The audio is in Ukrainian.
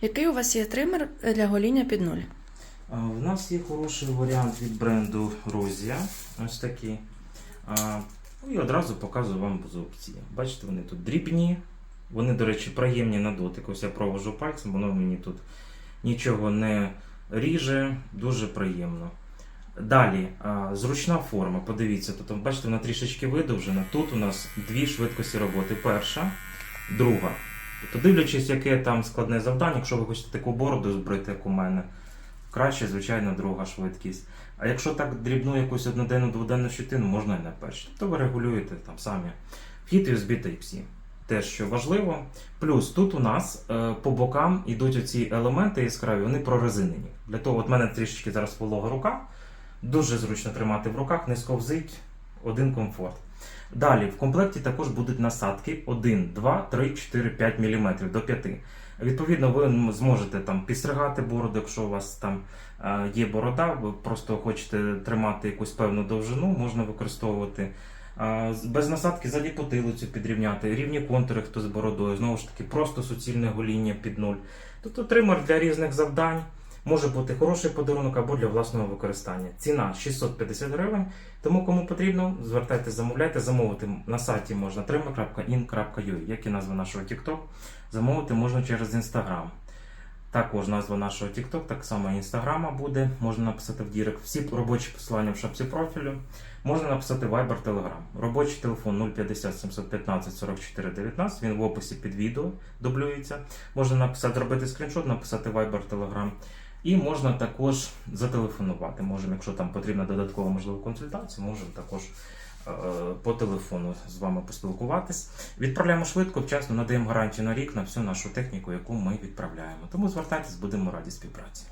Який у вас є тример для гоління під нуль? В нас є хороший варіант від бренду Розія. Ось такий. Ну І одразу показую вам з опції. Бачите, вони тут дрібні. Вони, до речі, приємні на дотик. Ось я провожу пальцем, воно мені тут нічого не ріже, дуже приємно. Далі, зручна форма. Подивіться, тут бачите, вона трішечки видовжена. Тут у нас дві швидкості роботи. Перша, друга. Тобто, дивлячись, яке там складне завдання, якщо ви хочете таку бороду збрити, як у мене, краще, звичайно, друга швидкість. А якщо так дрібну якусь одноденну дводенну щитину, можна і на першій. То ви регулюєте там самі. Вхід USB Type-C. Те, що важливо. Плюс тут у нас е, по бокам йдуть оці елементи яскраві, вони прорезинені. Для того, от мене трішечки зараз волога рука. Дуже зручно тримати в руках, не сковзить, один комфорт. Далі, в комплекті також будуть насадки 1, 2, 3, 4, 5 мм до 5. Відповідно, ви зможете там підстригати бороду, якщо у вас там е, є борода, ви просто хочете тримати якусь певну довжину, можна використовувати. Е, Без насадки ззаді потилицю підрівняти, рівні контури, хто з бородою, знову ж таки, просто суцільне гоління під нуль. Тобто тример для різних завдань може бути хороший подарунок або для власного використання. Ціна 650 гривень. Тому кому потрібно, звертайтеся, замовляйте, замовити на сайті можна trimmer.in.ua, як і назва нашого TikTok. Замовити можна через Instagram. Також назва нашого TikTok, так само і Інстаграма буде. Можна написати в Дірект. Всі робочі посилання в шапці профілю. Можна написати Viber Telegram. Робочий телефон 050 715 44 19. Він в описі під відео дублюється. Можна написати, зробити скріншот, написати Viber Telegram. І можна також зателефонувати. Можемо, якщо там потрібна додаткова можливо консультація, можемо також е, по телефону з вами поспілкуватись. Відправляємо швидко, вчасно надаємо гарантію на рік на всю нашу техніку, яку ми відправляємо. Тому звертайтесь, будемо раді співпраці.